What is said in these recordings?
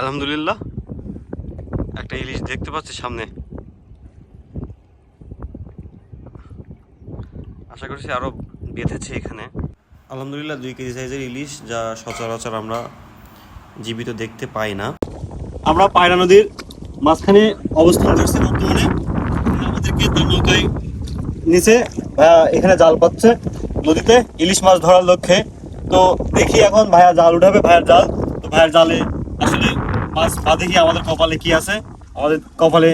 আলহামদুলিল্লাহ। একটা ইলিশ দেখতে পাচ্ছি সামনে। আশা করছি আরও বেঁধেছে এখানে। আলহামদুলিল্লাহ, দুই কেজি সাইজের ইলিশ, যা সচরাচর আমরা জীবিত দেখতে পাই না। আমরা পায়রা নদীর মাঝখানে অবস্থান করছি বর্তমানে। আমাদেরকে তার নৌকায় নিচে এখানে জাল পাচ্ছে। নদীতে ইলিশ মাছ ধরার লক্ষ্যে। তো দেখি এখন ভাইয়া জাল উঠাবে, ভাইয়ার জাল। তো ভাইয়ার জালে মাছ পা দেখি আমাদের কপালে কি আছে? আমাদের কপালে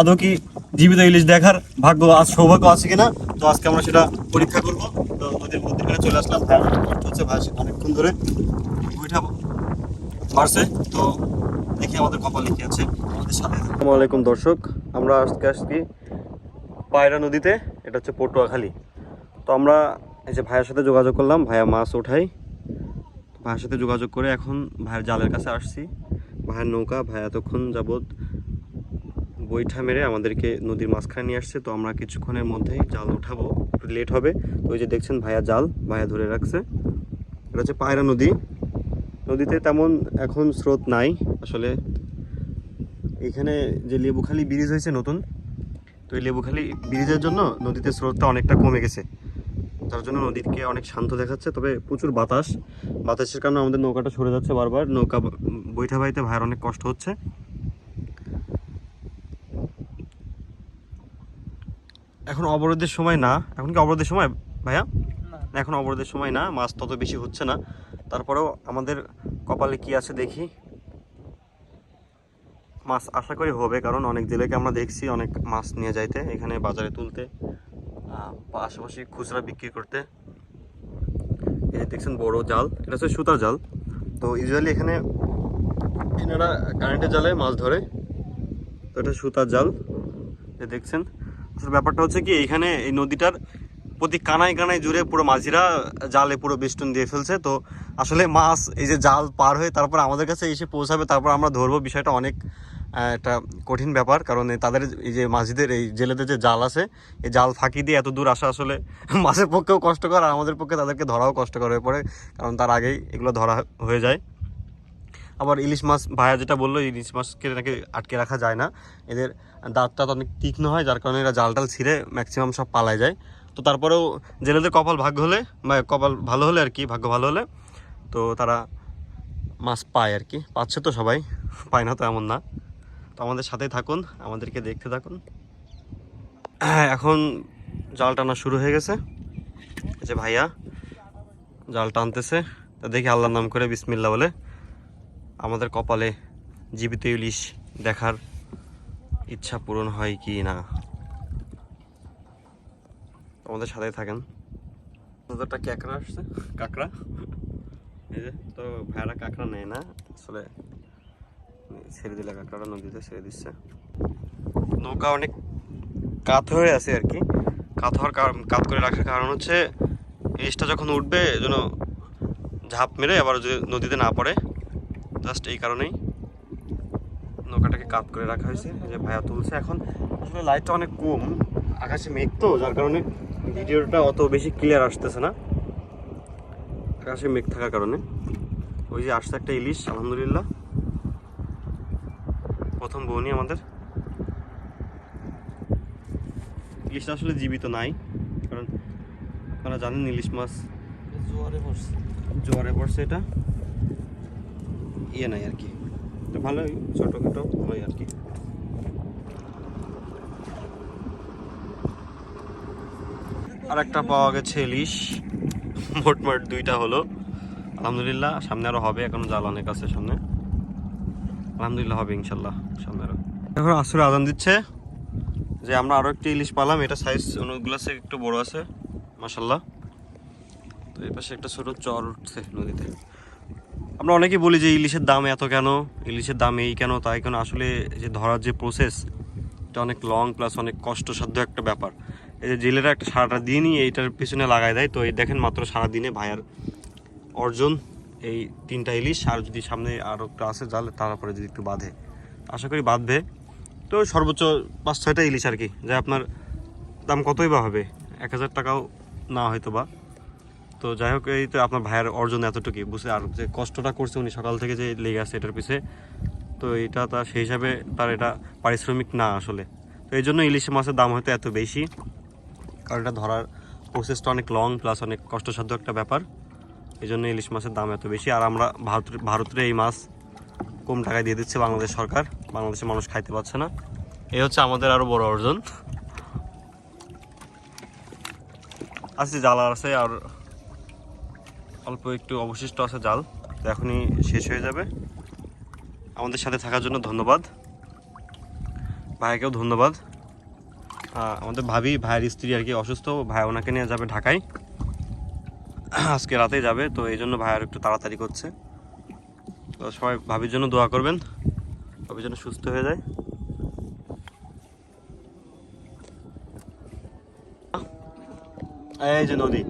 আদৌ কি জীবিত ইলিশ দেখার ভাগ্য আজ সৌভাগ্য আছে কিনা? তো আজকে আমরা সেটা পরীক্ষা করব। তো নদীর মধ্যে চলে আসলাম হচ্ছে ভাইয়া অনেকক্ষণ ধরে উঠাবো পারছে তো দেখি আমাদের কপালে কি আছে। আমাদের সাথে আসসালামু দর্শক, আমরা আজকে আসছি পায়রা নদীতে। এটা হচ্ছে পটুয়াখালী। তো আমরা এই যে ভাইয়ের সাথে যোগাযোগ করলাম, ভাইয়া মাছ ওঠাই ভাইয়ের সাথে যোগাযোগ করে এখন ভাইয়ের জালের কাছে আসছি। ভাইয়ের নৌকা ভাই এতক্ষণ যাবৎ বৈঠা মেরে আমাদেরকে নদীর মাঝখানে নিয়ে আসছে, তো আমরা কিছুক্ষণের মধ্যেই জাল উঠাবো। একটু লেট হবে। তো ওই যে দেখছেন ভাইয়া জাল, ভাইয়া ধরে রাখছে। এটা হচ্ছে পায়রা নদী। নদীতে তেমন এখন স্রোত নাই। আসলে এখানে যে লেবুখালি ব্রিজ হয়েছে নতুন, তো এই লেবুখালি ব্রিজের জন্য নদীতে স্রোতটা অনেকটা কমে গেছে। তার জন্য নদীকে অনেক শান্ত দেখাচ্ছে তবে প্রচুর বাতাস। বাতাসের কারণে আমাদের নৌকাটা সরে যাচ্ছে বারবার। নৌকা বৈঠা বাইতে ভাইয়ের অনেক কষ্ট হচ্ছে। এখন অবরোধের সময় না। এখন কি অবরোধের সময় ভাইয়া? এখন অবরোধের সময় না। মাছ তত বেশি হচ্ছে না। তারপরেও আমাদের কপালে কি আছে দেখি। মাছ আশা করি হবে কারণ অনেক জেলেকে আমরা দেখছি অনেক মাছ নিয়ে যাইতে এখানে বাজারে তুলতে। আশেপাশে খুচরা বিক্রি করতে। এই দেখছেন বড় জাল, এটা হচ্ছে সুতার জাল। তো ইউজুয়ালি এখানে এনারা কারেন্টের জালে মাছ ধরে। তো এটা সুতার জাল। যে দেখছেন। আসলে ব্যাপারটা হচ্ছে কি, এখানে এই নদীটার প্রতি কানায় কানায় জুড়ে পুরো মাঝিরা জালে পুরো বেষ্টন দিয়ে ফেলছে। তো আসলে মাছ এই যে জাল পার হয়ে তারপর আমাদের কাছে এসে পৌঁছাবে, তারপর আমরা ধরবো, বিষয়টা অনেক একটা কঠিন ব্যাপার, কারণ তাদের এই যে মাঝিদের এই জেলেদের যে জাল আছে, এই জাল ফাঁকি দিয়ে এত দূর আসা আসলে মাছের পক্ষেও কষ্টকর, আর আমাদের পক্ষে তাদেরকে ধরাও কষ্টকর হয়ে পড়ে, কারণ তার আগেই এগুলো ধরা হয়ে যায়। আবার ইলিশ মাছ, ভাইয়া যেটা বলল ইলিশ মাছকে নাকি আটকে রাখা যায় না। এদের দাঁতটা তো অনেক তীক্ষ্ণ হয়, যার কারণে এরা জাল টাল ছিঁড়ে ম্যাক্সিমাম সব পালায় যায়। তো তারপরেও জেলেদের কপাল ভাগ্য হলে, বা কপাল ভালো হলে আর কি, ভাগ্য ভালো হলে, তো তারা মাছ পায় আর কি। পাচ্ছে তো সবাই, পায় না তো এমন না। তো আমাদের সাথেই থাকুন আমাদেরকে দেখতে থাকুন। হ্যাঁ, এখন জাল টানা শুরু হয়ে গেছে। যে ভাইয়া জাল টানতেছে তো দেখি আল্লাহর নাম করে বিসমিল্লা বলে। আমাদের কপালে জীবিত ইলিশ দেখার ইচ্ছা পূরণ হয় কি না? আমাদের সাথে থাকেন। একটা আসছে? কাঁকড়া? এই যে তো ভাইয়ারা কাঁকড়া নেয় না আসলে ছেড়ে দিলে কাঁকড়াটা নদীতে ছেড়ে দিচ্ছে। নৌকা অনেক কাত হয়ে আছে আর কি। কাত হওয়ার কারণ, কাত করে রাখার কারণ হচ্ছে ইলিশটা যখন উঠবে, যেন ঝাঁপ মেরে আবার যদি নদীতে না পড়ে জাস্ট এই কারণেই নৌকাটাকে কাত করে রাখা হয়েছে। যে ভাইয়া তুলছে এখন। আসলে লাইটটা অনেক কম, আকাশে মেঘ তো, যার কারণে ভিডিওটা অত বেশি ক্লিয়ার আসতেছে না। আকাশে মেঘ থাকার কারণে। ওই যে আসছে একটা ইলিশ, আলহামদুলিল্লাহ। প্রথম বউনি আমাদের। ইলিশটা আসলে জীবিত নাই কারণ আপনারা জানেন ইলিশ মাছ জোয়ারে পড়ছে। জোয়ারে পড়ছে এটা। ইয়ে নাই আর কি। তো ভালোই ছোটোখাটো ভালোই আর কি। আর একটা পাওয়া গেছে ইলিশ। মোটমাট দুইটা হলো। আলহামদুলিল্লাহ সামনে আরও হবে এখন জাল অনেক আছে সামনে। আলহামদুলিল্লাহ হবে ইনশাল্লাহ, সামনে আরও। এখন আসলে আদান দিচ্ছে। যে আমরা আরও একটি ইলিশ পালাম, এটা সাইজ অনেকগুলো একটু বড় আছে মাসাল্লাহ তো এই পাশে একটা ছোটো চর উঠছে নদীতে। আমরা অনেকেই বলি যে, ইলিশের দাম এত কেন? ইলিশের দাম এই কেন? তাই কেন? আসলে যে ধরার যে প্রসেস এটা অনেক লং প্লাস অনেক কষ্টসাধ্য একটা ব্যাপার। এই যে জেলেরা একটা সারাটা দিনই এইটার পিছনে লাগাই দেয়। তো এই দেখেন মাত্র সারা দিনে ভাইয়ার অর্জন। এই তিনটা ইলিশ আর যদি সামনে আর একটা আছে জাল, তারপরে যদি একটু বাঁধে। আশা করি বাঁধবে। তো সর্বোচ্চ পাঁচ, ছয়টা ইলিশ আর কি, যা আপনার দাম কতই বা হবে? এক হাজার টাকাও না হয়তো বা তো যাই হোক, এই তো আপনার ভাইয়ের অর্জন এতটুকুই বুঝতে আর যে কষ্টটা করছে উনি সকাল থেকে যে লেগে আছে এটার পিছে, তো এটা তার সেই হিসাবে তার এটা পারিশ্রমিক না আসলে। তো এই জন্য ইলিশ মাছের দাম হয়তো এত বেশি, কারণ এটা ধরার প্রসেসটা অনেক লং প্লাস অনেক কষ্টসাধ্য একটা ব্যাপার। এই জন্য ইলিশ মাছের দাম এত বেশি। আর আমরা ভারতের ভারতের এই মাছ কম টাকায় দিয়ে দিচ্ছে বাংলাদেশ সরকার। বাংলাদেশের মানুষ খাইতে পারছে না। এই হচ্ছে আমাদের আরও বড় অর্জন। আছে জাল আর আছে, আর অল্প একটু অবশিষ্ট আছে জাল। তো এখনই শেষ হয়ে যাবে। আমাদের সাথে থাকার জন্য ধন্যবাদ। ভাইকেও ধন্যবাদ। আমাদের ভাবি, ভাইয়ের স্ত্রী আর কি অসুস্থ। ভাই ওনাকে নিয়ে যাবে ঢাকায়। আজকে রাতে যাবে, তো এই জন্য ভাইয়ার একটু তাড়াতাড়ি করছে। তো সবাই ভাবির জন্য দোয়া করবেন ভাবির জন্য সুস্থ হয়ে যায়। এই যে নদী।